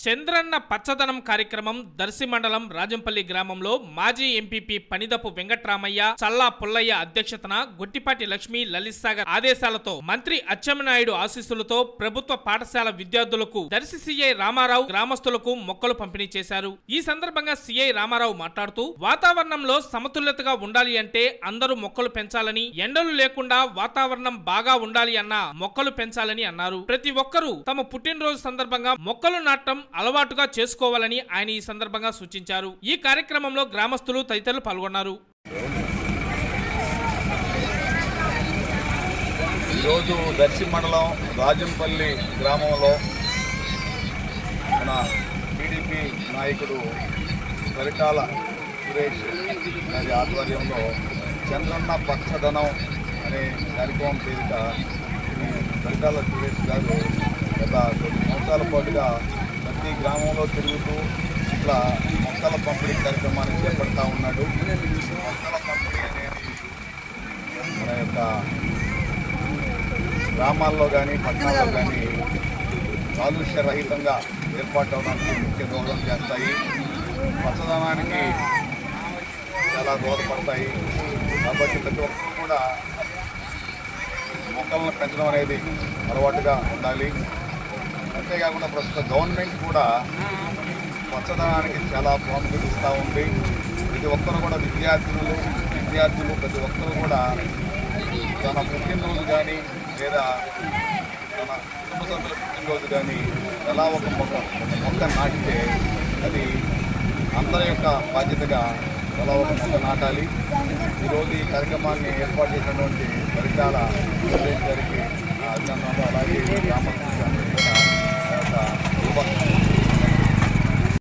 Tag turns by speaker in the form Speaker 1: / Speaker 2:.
Speaker 1: చంద్రన్న పచ్చదనం కార్యక్రమం దర్శి మండలం రాజంపల్లి గ్రామంలో మాజీ ఎంపీపీ పనిదపు వెంకట్రామయ్య చల్లా పుల్లయ్య అధ్యక్షతన గొట్టిపాటి లక్ష్మి లలిత్ సాగర్ ఆదేశాలతో మంత్రి అచ్చెన్నాయుడు ఆశీస్సులతో ప్రభుత్వ పాఠశాల విద్యార్థులకు దర్శి సిఐ రామారావు గ్రామస్తులకు మొక్కలు పంపిణీ చేశారు. ఈ సందర్భంగా సిఐ రామారావు మాట్లాడుతూ వాతావరణంలో సమతుల్యతగా ఉండాలి అంటే అందరూ మొక్కలు పెంచాలని ఎండలు లేకుండా వాతావరణం బాగా ఉండాలి అన్న మొక్కలు పెంచాలని అన్నారు. ప్రతి ఒక్కరూ తమ పుట్టినరోజు సందర్భంగా మొక్కలు నాటడం అలవాటుగా చేసుకోవాలని ఆయన ఈ సందర్భంగా సూచించారు. ఈ కార్యక్రమంలో గ్రామస్తులు తదితరులు పాల్గొన్నారు.
Speaker 2: ఈరోజు దర్శి మండలం రాజంపల్లి గ్రామంలో మన టీడీపీ నాయకుడు పరిటాల సురేష్ గారి ఆధ్వర్యంలో చంద్రన్న పచ్చదనం అనే కార్యక్రమం పేరిట ఈ పరిటాల సురేష్ గారు గత కొన్ని సంవత్సరాల పాటుగా ప్రతి గ్రామంలో తిరుగుతూ ఇట్లా మొక్కల పంపిణీ కార్యక్రమాన్ని చేపడతా ఉన్నాడు. మొక్కల పంపిణీ అనేది మన యొక్క గ్రామాల్లో కానీ పట్టణాల్లో కానీ కాలుష్య రహితంగా ఏర్పాటు అవడానికి ముఖ్య దోహదం చేస్తాయి. పచ్చదనానికి చాలా దోహదపడతాయి. కాబట్టి ప్రతి ఒక్కరు కూడా మొక్కలను పెంచడం అనేది అలవాటుగా ఉండాలి. అంతేకాకుండా ప్రస్తుత గవర్నమెంట్ కూడా పచ్చదనానికి చాలా ప్రాముఖ్యత ఇస్తూ ఉంది. ప్రతి ఒక్కరు కూడా విద్యార్థులు విద్యార్థులు ప్రతి ఒక్కరు కూడా తన పుట్టినరోజు కానీ లేదా తన కుటుంబ సభ్యుల పుట్టినరోజు కానీ ఎలా ఒక మొక్క మొక్క నాటితే అది అందరి యొక్క బాధ్యతగా ఎలా ఒక మొక్క నాటాలి. ఈరోజు ఈ కార్యక్రమాన్ని ఏర్పాటు చేసినటువంటి ఫలితాల గారికి అభినందనలు. అలాగే గ్రామస్తులు